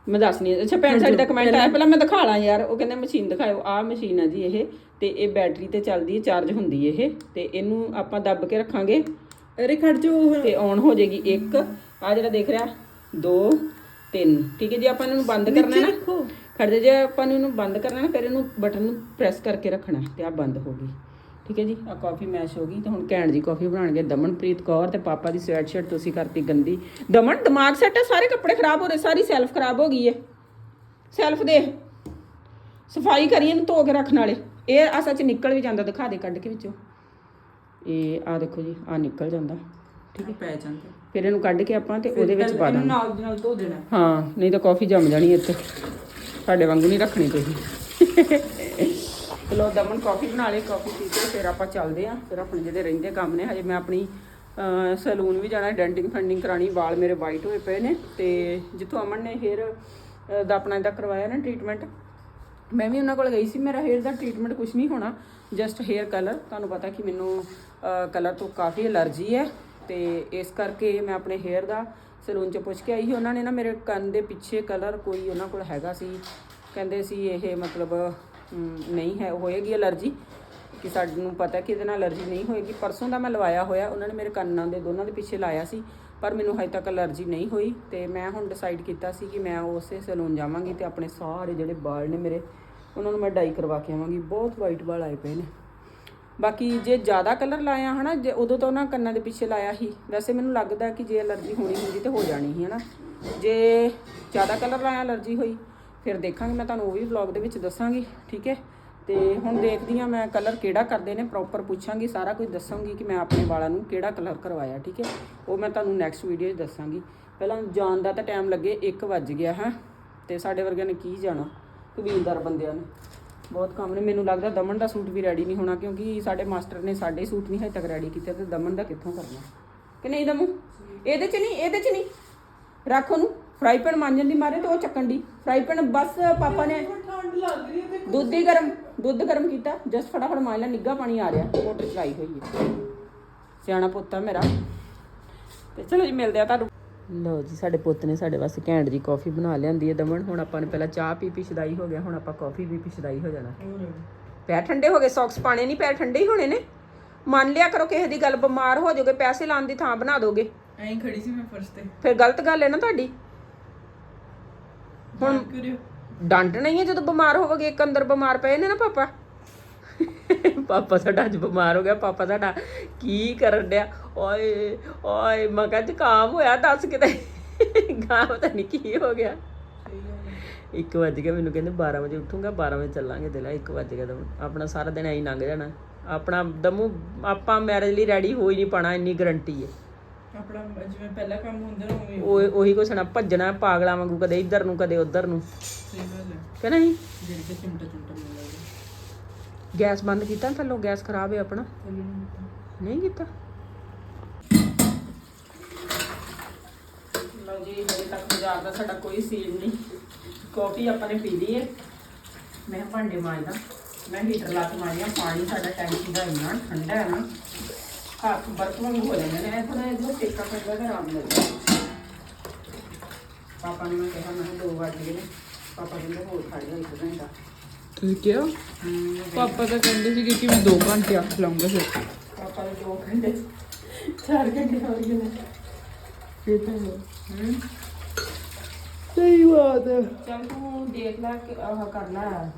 ਮੈਂ ਦੱਸਣੀ ਆ। ਅੱਛਾ ਭੈਣ ਸਾਡੀ ਦਾ ਕਮੈਂਟ ਆਇਆ ਪਹਿਲਾਂ ਮੈਂ ਦਿਖਾ ਲਾਂ ਯਾਰ। ਉਹ ਕਹਿੰਦੇ ਮਸ਼ੀਨ ਦਿਖਾਇਓ। ਆਹ ਮਸ਼ੀਨ ਆ ਜੀ ਇਹ ਤੇ ਇਹ ਬੈਟਰੀ ਤੇ ਚੱਲਦੀ ਹੈ ਚਾਰਜ ਹੁੰਦੀ ਇਹ। ਤੇ ਇਹਨੂੰ ਆਪਾਂ ਦੱਬ ਕੇ ਰੱਖਾਂਗੇ। ਅਰੇ ਖੜ ਜੋ ਤੇ ਔਨ ਹੋ ਜਾਏਗੀ ਇੱਕ। ਆ ਜਿਹੜਾ ਦੇਖ ਰਿਹਾ ਦੋ ਤਿੰਨ। ਠੀਕ ਹੈ ਜੀ ਆਪਾਂ ਇਹਨੂੰ ਬੰਦ ਕਰਨਾ ਹੈ ਨਾ। ਰੱਖੋ। ਖੜਦੇ ਜੇ ਆਪਾਂ ਨੂੰ ਇਹਨੂੰ ਬੰਦ ਕਰਨਾ ਨਾ ਫਿਰ ਇਹਨੂੰ ਬਟਨ ਨੂੰ ਪ੍ਰੈਸ ਕਰਕੇ ਰੱਖਣਾ ਤੇ ਆ ਬੰਦ ਹੋ ਗਈ। ਠੀਕ ਹੈ ਜੀ ਆ ਕਾਫੀ ਮੈਸ਼ ਹੋ ਗਈ ਤੇ ਹੁਣ ਘੈਂਟ ਜੀ ਕਾਫੀ ਬਣਾਣਗੇ ਦਮਨਪ੍ਰੀਤ ਕੌਰ ਤੇ ਪਾਪਾ ਦੀ ਸਵੈਟ ਸ਼ਰਟ ਤੁਸੀਂ ਕਰਤੀ ਗੰਦੀ। ਦਮਨ ਦਿਮਾਗ ਸੈੱਟ ਹੈ ਸਾਰੇ ਕੱਪੜੇ ਖਰਾਬ ਹੋ ਰਹੇ ਸਾਰੀ ਸੈਲਫ ਖਰਾਬ ਹੋ ਗਈ ਹੈ। ਸੈਲਫ ਦੇ ਸਫ਼ਾਈ ਕਰੀਏ ਇਹਨੂੰ ਧੋ ਕੇ ਰੱਖਣ ਵਾਲੇ। ਇਹ ਆ ਸੱਚ ਨਿਕਲ ਵੀ ਜਾਂਦਾ ਦਿਖਾ ਦੇ ਕੱਢ ਕੇ ਵਿੱਚੋਂ। ਇਹ ਆ ਦੇਖੋ ਜੀ ਆ ਨਿਕਲ ਜਾਂਦਾ ਠੀਕ ਹੈ। ਪੈ ਜਾਂਦੇ। ਫਿਰ ਇਹਨੂੰ ਕੱਢ ਕੇ ਆਪਾਂ ਤੇ ਉਹਦੇ ਵਿੱਚ ਪਾ ਦਾਂਗੇ ਨਾਲ ਦੀ ਨਾਲ ਧੋ ਦੇਣਾ। ਹਾਂ ਨਹੀਂ ਤਾਂ ਕਾਫੀ ਜੰਮ ਜਾਣੀ ਇੱਥੇ। ਸਾਡੇ ਵਾਂਗੂ ਨਹੀਂ ਰੱਖਣੀ ਤੁਸੀਂ। ਚਲੋ ਦਮਨ ਕਾਫੀ ਬਣਾ ਲਈ ਕਾਫੀ ਪੀ ਕੇ ਫਿਰ ਆਪਾਂ ਚੱਲਦੇ ਆਂ ਫਿਰ ਆਪਣੇ ਜਿਹੜੇ ਰਹਿੰਦੇ ਕੰਮ ਨੇ ਹਜੇ ਮੈਂ ਆਪਣੀ ਸੈਲੂਨ ਵੀ ਜਾਣਾ ਡੈਂਟਿੰਗ ਫੰਡਿੰਗ ਕਰਾਣੀ ਵਾਲ ਮੇਰੇ ਵਾਈਟ ਹੋਏ ਪਏ ਨੇ। ਤੇ ਜਿੱਥੋਂ ਅਮਨ ਨੇ ਹੇਅਰ ਦਾ ਆਪਣਾ ਇਹਦਾ ਕਰਵਾਇਆ ਨਾ ਟ੍ਰੀਟਮੈਂਟ ਮੈਂ ਵੀ ਉਹਨਾਂ ਕੋਲ ਗਈ ਸੀ। ਮੇਰਾ ਹੇਅਰ ਦਾ ਟ੍ਰੀਟਮੈਂਟ ਕੁਝ ਨਹੀਂ ਹੋਣਾ ਜਸਟ ਹੇਅਰ ਕਲਰ ਤੁਹਾਨੂੰ ਪਤਾ ਕਿ ਮੈਨੂੰ ਕਲਰ ਤੋਂ ਕਾਫੀ ਅਲਰਜੀ ਹੈ ਤੇ ਇਸ ਕਰਕੇ ਮੈਂ ਆਪਣੇ ਹੇਅਰ ਦਾ ਸੈਲੂਨ 'ਚ ਪੁੱਛ ਕੇ ਆਈ ਸੀ। ਉਹਨਾਂ ਨੇ ਨਾ ਮੇਰੇ ਕੰਨ ਦੇ ਪਿੱਛੇ ਕਲਰ ਕੋਈ ਉਹਨਾਂ ਕੋਲ ਹੈਗਾ ਸੀ। ਕਹਿੰਦੇ ਸੀ ਇਹ ਮਤਲਬ ਨਹੀਂ ਹੈ, ਹੋਏਗੀ ਅਲਰਜੀ। ਕਿ ਸਾਨੂੰ ਪਤਾ ਕਿ ਇਹਦੇ ਨਾਲ ਅਲਰਜੀ ਨਹੀਂ ਹੋਏਗੀ। ਪਰਸੋਂ ਦਾ ਮੈਂ ਲਵਾਇਆ ਹੋਇਆ, ਉਹਨਾਂ ਨੇ ਮੇਰੇ ਕੰਨਾਂ ਦੇ ਦੋਨਾਂ ਦੇ ਪਿੱਛੇ ਲਾਇਆ ਸੀ, ਪਰ ਮੈਨੂੰ ਹਜੇ ਤੱਕ ਅਲਰਜੀ ਨਹੀਂ ਹੋਈ ਤੇ ਮੈਂ ਹੁਣ ਡਿਸਾਈਡ ਕੀਤਾ ਸੀ ਕਿ ਮੈਂ ਉਸੇ ਸੈਲੂਨ ਜਾਵਾਂਗੀ ਤੇ ਆਪਣੇ ਸਾਰੇ ਜਿਹੜੇ ਵਾਲ ਨੇ ਮੇਰੇ, ਉਹਨਾਂ ਨੂੰ ਮੈਂ ਡਾਈ ਕਰਵਾ ਕੇ ਆਵਾਂਗੀ। ਬਹੁਤ ਵਾਈਟ ਵਾਲ ਆਏ ਪਏ ਨੇ। ਬਾਕੀ ਜੇ ਜ਼ਿਆਦਾ ਕਲਰ ਲਾਇਆ ਹਨਾ, ਜੇ ਉਦੋਂ ਤਾਂ ਉਹਨਾਂ ਕੰਨਾਂ ਦੇ ਪਿੱਛੇ ਲਾਇਆ ਹੀ ਵੈਸੇ ਮੈਨੂੰ ਲੱਗਦਾ ਕਿ ਜੇ ਅਲਰਜੀ ਹੋਣੀ ਹੁੰਦੀ ਤੇ ਹੋ ਜਾਣੀ ਸੀ ਹਨਾ। ਜੇ ਜ਼ਿਆਦਾ ਕਲਰ ਲਾਇਆ, ਅਲਰਜੀ ਹੋਈ, ਫਿਰ ਦੇਖਾਂਗੇ, ਮੈਂ ਤੁਹਾਨੂੰ ਉਹ ਵੀ ਵਲੌਗ ਦੇ ਵਿੱਚ ਦੱਸਾਂਗੀ, ਠੀਕ ਹੈ? ਤੇ ਹੁਣ ਦੇਖਦੀ ਆ ਮੈਂ ਕਲਰ ਕਿਹੜਾ ਕਰਦੇ ਨੇ ਪ੍ਰੋਪਰ ਪੁੱਛਾਂਗੀ, ਸਾਰਾ ਕੁਝ ਦੱਸਾਂਗੀ ਕਿ ਮੈਂ ਆਪਣੇ ਵਾਲਾਂ ਨੂੰ ਕਿਹੜਾ ਕਲਰ ਕਰਵਾਇਆ, ਠੀਕ ਹੈ? ਉਹ ਮੈਂ ਤੁਹਾਨੂੰ ਨੈਕਸਟ ਵੀਡੀਓ 'ਚ ਦੱਸਾਂਗੀ। ਪਹਿਲਾਂ ਜਾਣ ਦਾ ਤਾਂ ਟਾਈਮ ਲੱਗੇ 1 ਵੱਜ ਗਿਆ ਹੈ, ਤੇ ਸਾਡੇ ਵਰਗਿਆਂ ਨੇ ਕੀ ਜਾਣਾ? ਕਬੀਲਦਾਰ ਬੰਦਿਆਂ ਨੇ। ਬਹੁਤ ਕੰਮ ਨੇ। ਮੈਨੂੰ ਲੱਗਦਾ ਦਮਨ ਦਾ ਸੂਟ ਵੀ ਰੈਡੀ ਨਹੀਂ ਹੋਣਾ ਕਿਉਂਕਿ ਸਾਡੇ ਮਾਸਟਰ ਨੇ ਸਾਡੇ ਸੂਟ ਨਹੀਂ ਹਜੇ ਤੱਕ ਰੈਡੀ ਕੀਤੇ ਤੇ ਦਮਨ ਦਾ ਕਿੱਥੋਂ ਕਰਨਾ? ਕਿ ਨਹੀਂ ਦਮੂ? ਇਹਦੇ 'ਚ ਨਹੀਂ ਇਹਦੇ 'ਚ ਨਹੀਂ। ਰੱਖ ਉਹਨੂੰ। ਫਰਾਈ ਪੈਨ ਮਾਂਜਣ ਦੀ ਮਾਰੇ ਤੇ ਉਹ ਚੱਕਣ ਦੀ। ਫਰਾਈ ਪੈਨ ਬਸ ਪਾਪਾ ਨੇ ਠੰਡ ਲੱਗ ਰਹੀ ਹੈ ਤੇ ਦੁੱਧ ਹੀ ਗਰਮ ਦੁੱਧ ਗਰਮ ਕੀਤਾ। ਜਸਟ ਫਟਾਫਟ ਮਾਰ ਲੈ ਨਿੱਗਾ ਪਾਣੀ ਆ ਰਿਹਾ। ਮੋਟਰ ਚਲਾਈ ਹੋਈ ਹੈ। ਸਿਆਣਾ ਪੁੱਤ ਆ ਮੇਰਾ। ਤੇ ਚਲੋ ਜੀ ਮਿਲਦੇ ਆ ਤੁਹਾਨੂੰ। ਲਓ ਜੀ ਸਾਡੇ ਪੁੱਤ ਨੇ ਸਾਡੇ ਵਾਸਤੇ ਘੈਂਟ ਜੀ ਕਾਫੀ ਬਣਾ ਲਿਆਂਦੀ ਹੈ ਦਮਨ। ਹੁਣ ਆਪਾਂ ਨੇ ਪਹਿਲਾਂ ਚਾਹ ਪੀ ਪੀ ਛਦਾਈ ਹੋ ਗਿਆ ਹੁਣ ਆਪਾਂ ਕਾਫੀ ਪੀ ਪੀ ਛਦਾਈ ਹੋ ਜਾਣਾ। ਪੈਰ ਠੰਡੇ ਹੋ ਗਏ? ਸੌਕਸ ਪਾਣੇ ਨਹੀਂ ਪੈਰ ਠੰਡੇ ਹੀ ਹੋਣੇ ਨੇ? ਮੰਨ ਲਿਆ ਕਰੋ ਕਿਸੇ ਦੀ ਗੱਲ ਬਿਮਾਰ ਹੋ ਜਾਓਗੇ ਪੈਸੇ ਲਾਉਣ ਦੀ ਥਾਂ ਬਣਾ ਦੋਗੇ। ਐਂ ਖੜੀ ਸੀ ਮੈਂ ਫਰਸ਼ ਤੇ। ਫਿਰ ਗਲਤ ਗੱਲ ਹੈ ਨਾ ਤੁਹਾਡੀ? ਹੁਣ ਡੰਡ ਨਹੀਂ ਹੈ ਜਦੋਂ ਬਿਮਾਰ ਹੋਵੋਗੇ ਇੱਕ ਅੰਦਰ ਬਿਮਾਰ ਪਏ ਨੇ ਨਾ ਪਾਪਾ। ਪਾਪਾ ਸਾਡਾ ਅੱਜ ਬਿਮਾਰ ਹੋ ਗਿਆ ਪਾਪਾ ਸਾਡਾ ਕੀ ਕਰਨ ਡਿਆ? ਓਏ ਓਏ ਮੈਂ ਕਿਹਾ ਜ਼ੁਕਾਮ ਹੋਇਆ ਦੱਸ ਕਿਤੇ। ਗਾਂ ਪਤਾ ਨਹੀਂ ਕੀ ਹੋ ਗਿਆ। ਸਹੀ ਗੱਲ ਹੈ। 1 ਵਜ ਗਿਆ ਮੈਨੂੰ ਕਹਿੰਦੇ 12 ਵਜੇ ਉੱਠੂਗਾ 12 ਵਜੇ ਚੱਲਾਂਗੇ ਦਿਲਾ 1 ਵਜ ਗਿਆ ਦਮ ਆਪਣਾ ਸਾਰਾ ਦਿਨ ਐਂ ਲੰਘ ਜਾਣਾ। ਆਪਣਾ ਦਮੂ ਆਪਾਂ ਮੈਰਿਜ ਲਈ ਰੈਡੀ ਹੋ ਹੀ ਨਹੀਂ ਪਾਣਾ ਇੰਨੀ ਗਰੰਟੀ ਹੈ। ਆਪਣਾ ਜਿਵੇਂ ਪਹਿਲਾ ਕੰਮ ਹੁੰਦਾ ਨਾ ਉਵੇਂ ਉਹ ਉਹੀ ਕੁਛ ਨਾ ਭੱਜਣਾ ਪਾਗਲਾਂ ਵਾਂਗੂ ਕਦੇ ਇੱਧਰ ਨੂੰ ਕਦੇ ਉੱਧਰ ਨੂੰ। ਸਹੀ ਗੱਲ ਹੈ। ਕਿ ਨਹੀਂ? ਜਿਹੜੀ ਤੇ ਲੱਗਦਾ ਗੈਸ ਬੰਦ ਕੀਤਾ ਨਾ ਥੱਲੋਂ ਗੈਸ ਖਰਾਬ ਹੈ ਆਪਣਾ। ਨਹੀਂ ਕੀਤਾ। ਲਓ ਜੀ, ਹਜੇ ਤੱਕ ਬਾਜ਼ਾਰ ਦਾ ਸਾਡਾ ਕੋਈ ਸੀਨ ਨਹੀਂ। ਕਾਫੀ ਆਪਾਂ ਨੇ ਪੀ ਲਈ ਹੈ। ਮੈਂ ਭਾਂਡੇ ਮਾਂਜਦਾ। ਮੈਂ ਹੀਟਰ ਲਾ ਕੇ ਮਾਰਿਆ ਪਾਣੀ ਸਾਡਾ ਟੈਂਕੀ ਦਾ ਇੰਨਾ ਠੰਡਾ ਹੈ ਨਾ। ਹੱਥ ਬਰਫ ਵਾਂਗੂ ਹੋ ਜਾਂਦੇ ਨੇ। ਥੋੜਾ ਜਿਹਾ ਸੇਕਾ ਪੜਦਾ ਤਾਂ ਆਰਾਮ ਮਿਲਦਾ ਪਾਪਾ ਨੇ ਮੈਂ ਕਿਹਾ ਮੈਂ ਕਿਹਾ ਦੋ ਵੱਜ ਗਏ ਨੇ। ਪਾਪਾ ਕਹਿੰਦੇ ਹੋਰ ਖੜ ਜਾ ਇੱਕ ਘੰਟਾ। ਕਿਹਾ ਪਾਪਾ ਤਾਂ ਕਹਿੰਦੇ ਸੀ ਕਿ ਮੈਂ 2 ਘੰਟੇ ਅੱਖ ਲਾਉਂਗਾ ਫਿਰ। ਪਾਪਾ ਨੇ ਦੋ ਘੰਟੇ ਚਾਰ ਘੰਟੇ ਹੋ ਗਏ ਨੇ ਇਹ ਤਾਂ ਹੈ। ਸਹੀ ਬਾਤ ਹੈ। ਚੱਲ ਤੂੰ ਦੇਖ ਲੈ ਕਿ ਆਹ ਕਰ ਲੈ।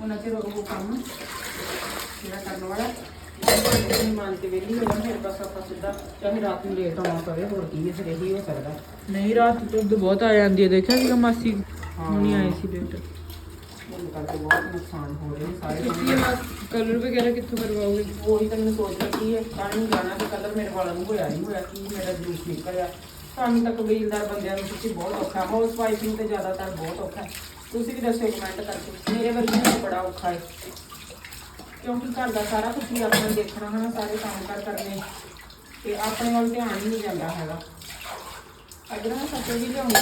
ਉਹਨਾਂ ਚਿਰ ਉਹ ਕੰਮ ਜਿਹੜਾ ਕਰਨ ਵਾਲਾ। ਫਿਰ ਫਿਰ ਨਹੀਂ ਰਾਤ ਤੋਂ ਤਾਂ ਬਹੁਤ ਆ ਜਾਂਦੀ ਹੈ। ਦੇਖਿਆ ਸੀਗਾ ਮਾਸੀ? ਹੁਣੀ ਆਏ ਸੀ ਲੇਟ ਮੈਨੂੰ ਕਰਕੇ ਬਹੁਤ ਨੁਕਸਾਨ ਹੋ ਰਿਹਾ ਸਾਰੇ ਤੁਸੀਂ ਇਹ ਕਲਰ ਵਗੈਰਾ ਕਿੱਥੋਂ ਕਰਵਾਓਗੇ? ਉਹੀ ਤਾਂ ਮੈਨੂੰ ਸੋਚ ਲੱਗੀ ਹੈ। ਕੱਲ ਨੂੰ ਜਾਣਾ ਤੇ ਕਲਰ ਮੇਰੇ ਵਾਲਾਂ ਨੂੰ ਹੋਇਆ ਨਹੀਂ ਹੋਇਆ ਕੀ ਮੇਰਾ ਜੂਸ ਨਿਕਲਿਆ। ਸਾਨੂੰ ਤਾਂ ਕਬੀਲਦਾਰ ਬੰਦਿਆਂ ਨੂੰ ਸੱਚੀ ਬਹੁਤ ਔਖਾ ਹਾਊਸ ਵਾਈਫ ਨੂੰ ਤੇ ਜ਼ਿਆਦਾਤਰ ਬਹੁਤ ਔਖਾ ਹੈ। ਤੁਸੀਂ ਵੀ ਦੱਸਿਓ ਕਮੈਂਟ ਕਰਕੇ। ਮੇਰੇ ਵਰਗੀ ਨੂੰ ਬੜਾ ਔਖਾ ਹੈ। ਕਿਉਂਕਿ ਘਰ ਦਾ ਸਾਰਾ ਕੁਝ ਹੀ ਆਪਣਾ ਦੇਖਣਾ ਹਨਾ ਸਾਰੇ ਕੰਮ ਕਰ ਕਰਨੇ। ਤੇ ਆਪਣੇ ਵੱਲ ਧਿਆਨ ਹੀ ਨਹੀਂ ਜਾਂਦਾ ਹੈਗਾ। ਅਗਰ ਮੈਂ ਸੱਚੇ ਵੀ ਲਿਆਉਂਗੀ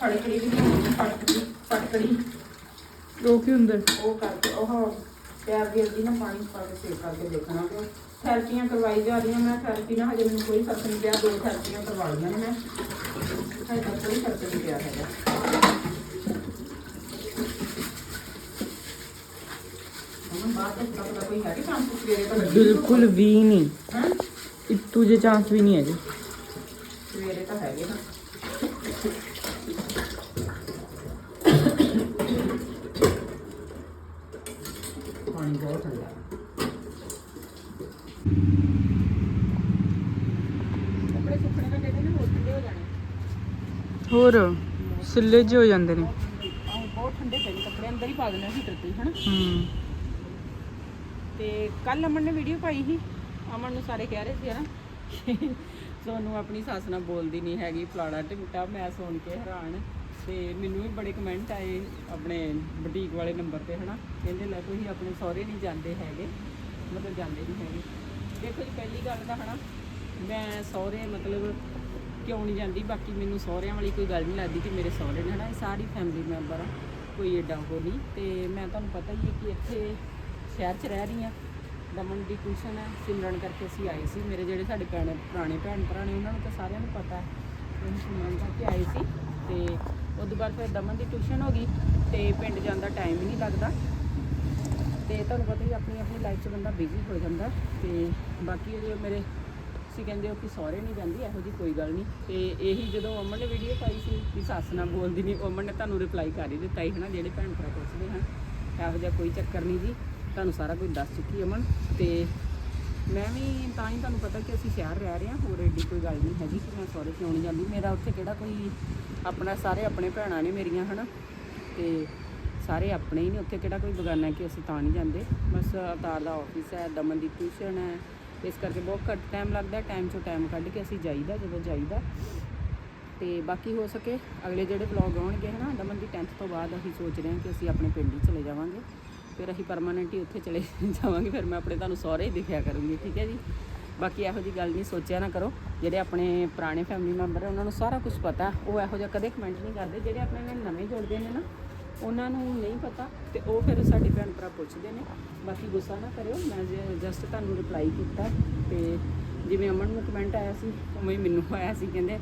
ਫੜਕੜੀ ਵੀ ਲਿਆਉਂਗੀ ਫਟਕੜੀ ਫਟਕੜੀ ਉਹ ਕੀ ਹੁੰਦਾ? ਉਹ ਕਰਕੇ ਉਹ ਪਿਆਰ ਦੀ ਅਰਜੀ ਨਾ ਪਾਣੀ ਪਾ ਕੇ ਸੇਕ ਕਰਕੇ ਦੇਖਣਾ ਕਿ ਥੈਰੇਪੀਆਂ ਕਰਵਾਈ ਜਾ ਰਹੀਆਂ ਮੈਂ ਥੈਰੇਪੀ ਨਾਲ ਹਜੇ ਮੈਨੂੰ ਕੋਈ ਫ਼ਰਕ ਨਹੀਂ ਪਿਆ ਦੋ ਥੈਰੇਪੀਆਂ ਕਰਵਾ ਲਈਆਂ ਨੇ ਮੈਂ। ਹਜੇ ਤੱਕ ਕੋਈ ਫ਼ਰਕ ਨਹੀਂ ਪਿਆ ਹੈਗਾ। ਬਿਲਕੁਲ ਵੀ ਨਹੀਂ। ਹਾਂ? ਇਤੂ ਜੇ ਚਾਂਸ ਵੀ ਨਹੀਂ ਹੈ ਜੀ ਸਵੇਰੇ ਤਾਂ ਹੈਗੇ ਨਾ ਪਾਣੀ ਬਹੁਤ ਠੰਡਾ ਹੈ ਕੱਪੜੇ ਸੁੱਕਣੇ ਤਾਂ ਕਹਿੰਦੇ ਨੇ ਹੋਰ ਠੰਡੇ ਹੋ ਜਾਣੇ ਹੋਰ ਸਿੱਲੇ ਜਿਹੇ ਹੋ ਜਾਂਦੇ ਨੇ। ਆਹ ਬਹੁਤ ਠੰਡੇ ਪਏ ਨੇ ਕੱਪੜੇ ਅੰਦਰ ਹੀ ਪਾ ਦੇਣੇ ਹੀਟਰ ਤੇ ਹਨਾ? ਹੂੰ। ਤੇ ਕੱਲ ਅਮਨ ਨੇ ਵੀਡੀਓ ਪਾਈ ਸੀ। ਅਮਨ ਨੂੰ ਸਾਰੇ ਕਹਿ ਰਹੇ ਸੀ ਹਨਾ? ਸੋਨੂੰ ਆਪਣੀ ਸੱਸ ਨਾਲ ਬੋਲਦੀ ਨਹੀਂ ਹੈਗੀ ਫਲਾਣਾ ਟਿਮਟਾ ਮੈਂ ਸੁਣ ਕੇ ਹੈਰਾਨ। ਤੇ ਮੈਨੂੰ ਵੀ ਬੜੇ ਕਮੈਂਟ ਆਏ ਆਪਣੇ ਬੁਟੀਕ ਵਾਲੇ ਨੰਬਰ ਤੇ ਹਨਾ? ਕਹਿੰਦੇ ਲੈ ਤੁਸੀਂ ਆਪਣੇ ਸਹੁਰੇ ਨਹੀਂ ਜਾਂਦੇ ਹੈਗੇ। ਮਤਲਬ ਜਾਂਦੇ ਨਹੀਂ ਹੈਗੇ। ਦੇਖੋ ਜੀ ਪਹਿਲੀ ਗੱਲ ਤਾਂ ਹਨਾ? ਮੈਂ ਸਹੁਰੇ ਮਤਲਬ ਕਿਉਂ ਨਹੀਂ ਜਾਂਦੀ? ਬਾਕੀ ਮੈਨੂੰ ਸਹੁਰਿਆਂ ਵਾਲੀ ਕੋਈ ਗੱਲ ਨਹੀਂ ਲੱਗਦੀ ਕਿ ਮੇਰੇ ਸਹੁਰੇ ਨੇ ਹਨਾ, ਇਹ ਸਾਰੀ ਫੈਮਿਲੀ ਮੈਂਬਰ ਆ, ਕੋਈ ਏਡਾ ਉਹ ਨਹੀਂ। ਤੇ ਮੈਂ ਤੁਹਾਨੂੰ ਪਤਾ ਹੀ ਹੈ ਕਿ ਇੱਥੇ ਸ਼ਹਿਰ 'ਚ ਰਹਿ ਰਹੀ ਹਾਂ। ਦਮਨ ਦੀ ਟਿਊਸ਼ਨ ਹੈ, ਸਿਮਰਨ ਕਰਕੇ ਅਸੀਂ ਆਏ ਸੀ। ਮੇਰੇ ਜਿਹੜੇ ਸਾਡੇ ਭੈਣ, ਪੁਰਾਣੇ ਭੈਣ ਭਰਾ ਨੇ, ਉਹਨਾਂ ਨੂੰ ਤਾਂ ਸਾਰਿਆਂ ਨੂੰ ਪਤਾ ਹੈ। ਅਸੀਂ ਸਿਮਰਨ ਕਰਕੇ ਆਏ ਸੀ। ਤੇ ਉਸ ਤੋਂ ਬਾਅਦ ਫਿਰ ਦਮਨ ਦੀ ਟਿਊਸ਼ਨ ਹੋ ਗਈ, ਤੇ ਪਿੰਡ ਜਾਣ ਦਾ ਟਾਈਮ ਹੀ ਨਹੀਂ ਲੱਗਦਾ। ਤੇ ਤੁਹਾਨੂੰ ਪਤਾ ਹੀ ਆਪਣੀ ਆਪਣੀ ਲਾਈਫ 'ਚ ਬੰਦਾ ਬਿਜ਼ੀ ਹੋ ਜਾਂਦਾ। ਤੇ ਬਾਕੀ ਜਿਹੜੇ ਮੇਰੇ ਤੁਸੀਂ ਕਹਿੰਦੇ ਹੋ ਕਿ ਸਹੁਰੇ ਨਹੀਂ ਜਾਂਦੀ, ਇਹੋ ਜੀ ਕੋਈ ਗੱਲ ਨਹੀਂ। ਤੇ ਇਹੀ ਜਦੋਂ ਅਮਨ ਨੇ ਵੀਡੀਓ ਪਾਈ ਸੀ ਕਿ ਸੱਸ ਨਾਲ ਬੋਲਦੀ ਨਹੀਂ, ਅਮਨ ਨੇ ਤੁਹਾਨੂੰ ਰਿਪਲਾਈ ਕਰ ਹੀ ਦਿੱਤਾ ਹੀ ਹਨਾ, ਜਿਹੜੇ ਭੈਣ ਭਰਾ ਪੁੱਛਦੇ ਹਨ, ਇਹੋ ਜਿਹਾ ਕੋਈ ਚੱਕਰ ਨਹੀਂ ਜੀ। ਤੁਹਾਨੂੰ ਸਾਰਾ ਕੁਝ ਦੱਸ ਚੁੱਕੀ ਅਮਨ। ਤੇ ਮੈਂ ਵੀ ਤਾਂ ਹੀ ਤੁਹਾਨੂੰ ਪਤਾ ਕਿ ਅਸੀਂ ਸ਼ਹਿਰ ਰਹਿ ਰਹੇ ਹਾਂ, ਹੋਰ ਐਡੀ ਕੋਈ ਗੱਲ ਨਹੀਂ ਹੈਗੀ ਕਿ ਮੈਂ ਸਹੁਰੇ ਕਿਉਂ ਨਹੀਂ ਜਾਂਦੀ। ਮੇਰਾ ਉੱਥੇ ਕਿਹੜਾ ਕੋਈ ਆਪਣਾ, ਸਾਰੇ ਆਪਣੇ ਭੈਣਾਂ ਨੇ ਮੇਰੀਆਂ, ਹਨਾ। ਤੇ ਸਾਰੇ ਆਪਣੇ ਹੀ ਨੇ, ਉੱਥੇ ਕਿਹੜਾ ਕੋਈ ਬਗਾਨਾ ਕਿ ਅਸੀਂ ਤਾਂ ਨਹੀਂ ਜਾਂਦੇ। ਬਸ ਅਵਤਾਰ ਦਾ ਆਫਿਸ ਹੈ ਦਮਨ ਦੀ ਟਿਊਸ਼ਨ ਹੈ ਇਸ ਕਰਕੇ ਬਹੁਤ ਘੱਟ ਟਾਈਮ ਲੱਗਦਾ ਟਾਈਮ ਚੋਂ ਟਾਈਮ ਕੱਢ ਕੇ ਅਸੀਂ ਜਾਈਦਾ, ਜਦੋਂ ਜਾਈਦਾ। ਤੇ ਬਾਕੀ ਹੋ ਸਕੇ, ਅਗਲੇ ਜਿਹੜੇ ਵਲੌਗ ਆਉਣਗੇ ਹਨਾ, ਦਮਨ ਦੀ 10th ਤੋਂ ਬਾਅਦ ਅਸੀਂ ਸੋਚ ਰਹੇ ਹਾਂ ਕਿ ਅਸੀਂ ਆਪਣੇ ਪਿੰਡ ਹੀ ਚਲੇ ਜਾਵਾਂਗੇ। ਫਿਰ ਅਸੀਂ ਪਰਮਾਨੈਂਟ ਹੀ ਉੱਥੇ ਚਲੇ ਜਾਵਾਂਗੇ, ਫਿਰ ਮੈਂ ਆਪਣੇ ਤੁਹਾਨੂੰ ਸਹੁਰੇ ਹੀ ਦਿਖਿਆ ਕਰੂੰਗੀ, ਠੀਕ ਹੈ ਜੀ? ਬਾਕੀ ਇਹੋ ਜੀ ਗੱਲ ਨਹੀਂ, ਸੋਚਿਆ ਨਾ ਕਰੋ। ਜਿਹੜੇ ਆਪਣੇ ਪੁਰਾਣੇ ਫੈਮਿਲੀ ਮੈਂਬਰ ਹੈ ਉਹਨਾਂ ਨੂੰ ਸਾਰਾ ਕੁਝ ਪਤਾ। ਉਹ ਇਹੋ ਜਿਹਾ ਕਦੇ ਕਮੈਂਟ ਨਹੀਂ ਕਰਦੇ, ਜਿਹੜੇ ਆਪਣੇ ਨਾਲ ਨਵੇਂ ਜੁੜਦੇ ਨੇ ਨਾ ਉਹਨਾਂ ਨੂੰ ਨਹੀਂ ਪਤਾ ਤੇ ਉਹ ਫਿਰ ਸਾਡੇ ਭੈਣ ਭਰਾ ਪੁੱਛਦੇ ਨੇ, ਬਾਕੀ ਗੁੱਸਾ ਨਾ ਕਰਿਓ, ਮੈਂ ਜਸਟ ਤੁਹਾਨੂੰ ਰਿਪਲਾਈ ਕੀਤਾ ਤੇ ਜਿਵੇਂ ਅਮਨ ਨੂੰ ਕਮੈਂਟ ਆਇਆ ਸੀ, ਉਵੇਂ ਮੈਨੂੰ ਆਇਆ ਸੀ, ਕਹਿੰਦੇ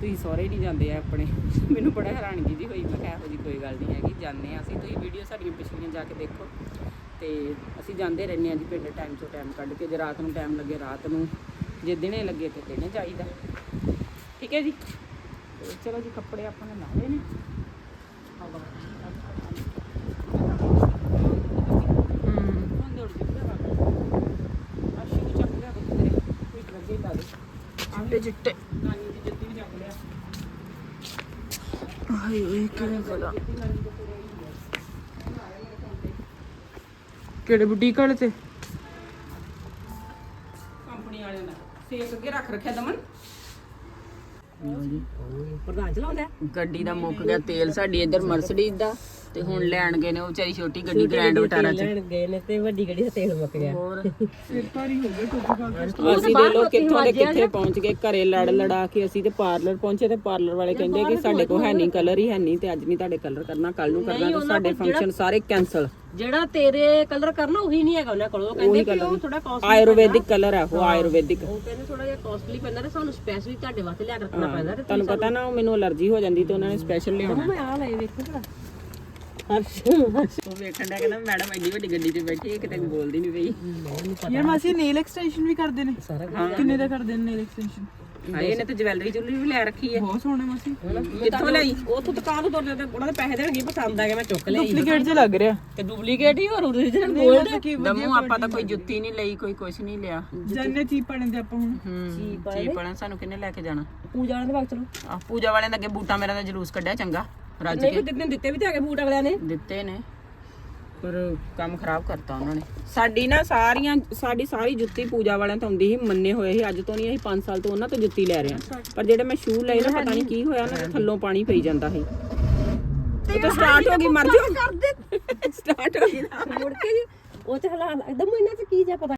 ਤੁਸੀਂ ਸਹੁਰੇ ਨਹੀਂ ਜਾਂਦੇ ਆ ਆਪਣੇ। ਮੈਨੂੰ ਬੜਾ ਹੈਰਾਨਗੀ ਜੀ ਹੋਈ, ਮੈਂ ਕਿਹਾ ਇਹੋ ਜੀ ਕੋਈ ਗੱਲ ਨਹੀਂ ਹੈਗੀ, ਜਾਂਦੇ ਆ ਅਸੀਂ। ਤੁਸੀਂ ਵੀਡੀਓ ਸਾਡੀਆਂ ਪਿਛਲੀਆਂ ਜਾ ਕੇ ਦੇਖੋ ਤੇ ਅਸੀਂ ਜਾਂਦੇ ਰਹਿੰਦੇ ਆ ਜੀ ਪਿੰਡ ਟਾਈਮ ਤੋਂ ਟਾਈਮ ਕੱਢ ਕੇ, ਜੇ ਰਾਤ ਨੂੰ ਟਾਈਮ ਲੱਗੇ ਰਾਤ ਨੂੰ, ਜੇ ਦਿਨੇ ਲੱਗੇ ਤੇ ਦਿਨੇ ਜਾਈਦਾ। ਠੀਕ ਹੈ ਜੀ? ਚਲੋ ਜੀ, ਕੱਪੜੇ ਆਪਾਂ ਨੇ ਲਾ ਲਏ ਨੇ। ਹਵਾ ਹੁਣ ਦੌੜ ਜੂਗਾ ਅਸ਼ੂ ਨੂੰ ਚੱਕ ਲਿਆ ਬੱਤ ਤੇਰੇ ਕੋਈ ਲੱਗੇ ਲਾ ਦੇ ਚਿੱਟੇ ਹਾਏ ਓਏ ਕਿਵੇਂ ਕਿਹੜੇ ਬੁਟੀਕ ਵਾਲੇ ਤੇ? ਕੰਪਨੀ ਵਾਲਿਆਂ ਦਾ ਸੇਕ ਅੱਗੇ ਰੱਖ ਰੱਖਿਆ ਦਮਨ। ਪ੍ਰਧਾਨ ਚਲਾਉਂਦਾ। ਗੱਡੀ ਦਾ ਮੁੱਕ ਗਿਆ ਤੇਲ ਸਾਡੀ ਇੱਧਰ ਮਰਸਡੀਜ਼ ਦਾ। ਤੇ ਹੁਣ ਲੈਣ ਗਏ ਨੇ ਉਹ ਵਿਚਾਰੀ ਛੋਟੀ ਗੱਡੀ ਗ੍ਰੈਂਡ ਵਿਟਾਰਾ ਚ। ਲੈਣ ਗਏ ਨੇ ਤੇ ਵੱਡੀ ਗੱਡੀ ਦਾ ਤੇਲ ਮੁੱਕ ਗਿਆ। ਹੋਰ। ਸਿਰ ਭਾਰੀ ਹੋ ਗਿਆ ਕੁਝ ਗੱਲ ਅਸੀਂ ਦੇ ਲੋ ਕਿੱਥੋਂ ਦੇ ਕਿੱਥੇ ਪਹੁੰਚ ਗਏ ਘਰੇ ਲੜ ਲੜਾ ਕੇ ਅਸੀਂ ਤੇ ਪਾਰਲਰ ਪਹੁੰਚੇ ਤੇ ਪਾਰਲਰ ਵਾਲੇ ਕਹਿੰਦੇ ਕਿ ਸਾਡੇ ਕੋਲ ਹੈ ਨਹੀਂ ਕਲਰ ਹੀ ਹੈ ਨਹੀਂ ਤੇ ਅੱਜ ਨਹੀਂ ਤੁਹਾਡੇ ਕਲਰ ਕਰਨਾ ਕੱਲ ਨੂੰ ਕਰਨਾ ਤੇ ਸਾਡੇ ਫੰਕਸ਼ਨ ਸਾਰੇ ਕੈਨਸਲ ਜਿਹੜਾ ਤੇਰੇ ਕਲਰ ਕਰਨਾ ਉਹੀ ਨਹੀਂ ਹੈਗਾ ਉਹਨਾਂ ਕੋਲ। ਉਹ ਕਹਿੰਦੇ ਕਿ ਉਹ ਥੋੜਾ ਕਾਸਟਲੀ ਆਯੁਰਵੈਦਿਕ ਕਲਰ ਹੈ ਉਹ ਆਯੁਰਵੈਦਿਕ। ਉਹ ਕਹਿੰਦੇ ਥੋੜਾ ਜਿਹਾ ਕਾਸਟਲੀ ਪੈਂਦਾ ਤੇ ਸਾਨੂੰ ਸਪੈਸ਼ਲੀ ਤੁਹਾਡੇ ਵਾਸਤੇ ਲਿਆ ਕੇ ਰੱਖਣਾ ਪੈਂਦਾ ਤੇ ਤੁਹਾਨੂੰ ਪਤਾ ਨਾ ਮੈਨੂੰ ਅਲਰਜੀ ਹੋ ਜਾਂਦੀ ਤੇ ਉਹਨਾਂ ਨੇ ਸਪੈਸ਼ਲ ਲਿਆਉਣਾ। ਮੈਂ ਆ ਲਏ ਵੇਖੋ ਭਲਾ। ਉਹ ਵੇਖਣ ਦਾ ਕਹਿੰਦਾ ਮੈਡਮ ਐਡੀ ਵੱਡੀ ਗੱਡੀ 'ਚ ਬੈਠੀ ਹੈ ਕਿਤੇ ਬੋਲਦੀ ਨਹੀਂ ਪਈ। ਯਾਰ ਮਾਸੀ ਨੇਲ ਐਕਸਟੈਂਸ਼ਨ ਵੀ ਕਰਦੇ ਨੇ। ਸਾਰਾ ਕਿੰਨੇ ਦਾ ਕਰਦੇ ਨੇ ਨੇਲ ਐਕਸਟੈਂਸ਼ਨ ਹਾਏ ਇਹਨੇ ਤਾਂ ਜਵੈਲਰੀ ਜੁਲਰੀ ਵੀ ਲੈ ਰੱਖੀ ਹੈ। ਬਹੁਤ ਸੋਹਣੇ ਮਾਸੀ। ਕਿੱਥੋਂ ਲਈ? ਉਥੋਂ ਦੁਕਾਨ ਤੋਂ ਤੁਰਦੇ ਤੇ ਉਹਨਾਂ ਦੇ ਪੈਸੇ ਦੇਣਗੇ ਪਸੰਦ ਆ ਗਿਆ ਮੈਂ ਚੁੱਕ ਲਿਆ ਡੁਪਲੀਕੇਟ ਜਿਹਾ ਲੱਗ ਰਿਹਾ। ਤੇ ਡੁਪਲੀਕੇਟ ਹੀ ਹੋਰ original ਗੋਲਡ ਦਮੂ ਆਪਾਂ ਤਾਂ ਕੋਈ ਜੁੱਤੀ ਨਹੀਂ ਲਈ ਕੋਈ ਕੁਛ ਨਹੀਂ ਲਿਆ। ਜੰਨੇ ਚੀਪ ਪੜਨ ਦੇ ਆਪਾਂ ਹੁਣ। ਹੂੰ ਜੀ ਪੜਨ ਸਾਨੂੰ ਕਿੰਨੇ ਲੈ ਕੇ ਜਾਣਾ? ਪੂਜਾ ਵਾਲਿਆਂ ਦੇ ਬਾਗ ਚਲੋ। ਆ ਪੂਜਾ ਵਾਲਿਆਂ ਦੇ ਅੱਗੇ ਬੂਟਾ ਮੇਰਾ ਦਾ ਜਲੂਸ ਕੱਢਿਆ ਚੰਗਾ। ਰੱਜ ਨਹੀਂ ਕੇ ਦਿੱਤੇ ਦਿੱਤੇ ਵੀ ਤੇ ਆ ਗਏ ਬੂਟ ਵਾਲਿਆਂ ਨੇ। ਦਿੱਤੇ ਨੇ। ਪਰ ਕੰਮ ਖਰਾਬ ਕਰਤਾ ਉਹਨਾਂ ਨੇ। ਸਾਡੀ ਨਾ ਸਾਰੀਆਂ ਸਾਡੀ ਸਾਰੀ ਜੁੱਤੀ ਪੂਜਾ ਵਾਲਿਆਂ ਤੋਂ ਆਉਂਦੀ ਸੀ ਮੰਨੇ ਹੋਏ ਸੀ। ਅੱਜ ਤੋਂ ਨਹੀਂ ਅਸੀਂ 5 ਸਾਲ ਤੋਂ ਉਹਨਾਂ ਤੋਂ ਜੁੱਤੀ ਲੈ ਰਹੇ ਹਾਂ। ਪਰ ਜਿਹੜੇ ਮੈਂ ਸ਼ੂ ਲਏ ਨਾ ਪਤਾ ਨਹੀਂ ਕੀ ਹੋਇਆ ਉਹਨਾਂ ਦੇ ਥੱਲੋਂ ਪਾਣੀ ਪਈ ਜਾਂਦਾ ਸੀ। ਉਹ ਤਾਂ ਸਟਾਰਟ ਹੋ ਗਈ ਮਰ ਜਾ ਸਟਾਰਟ ਹੋ ਗਈ। ਮੁੜ ਕੇ ਜੀ ਉਹ ਤੇ ਹਲਾ ਇੱਕਦਮ ਇਹਨਾਂ ਚ ਕੀ ਜਾ ਪਤਾ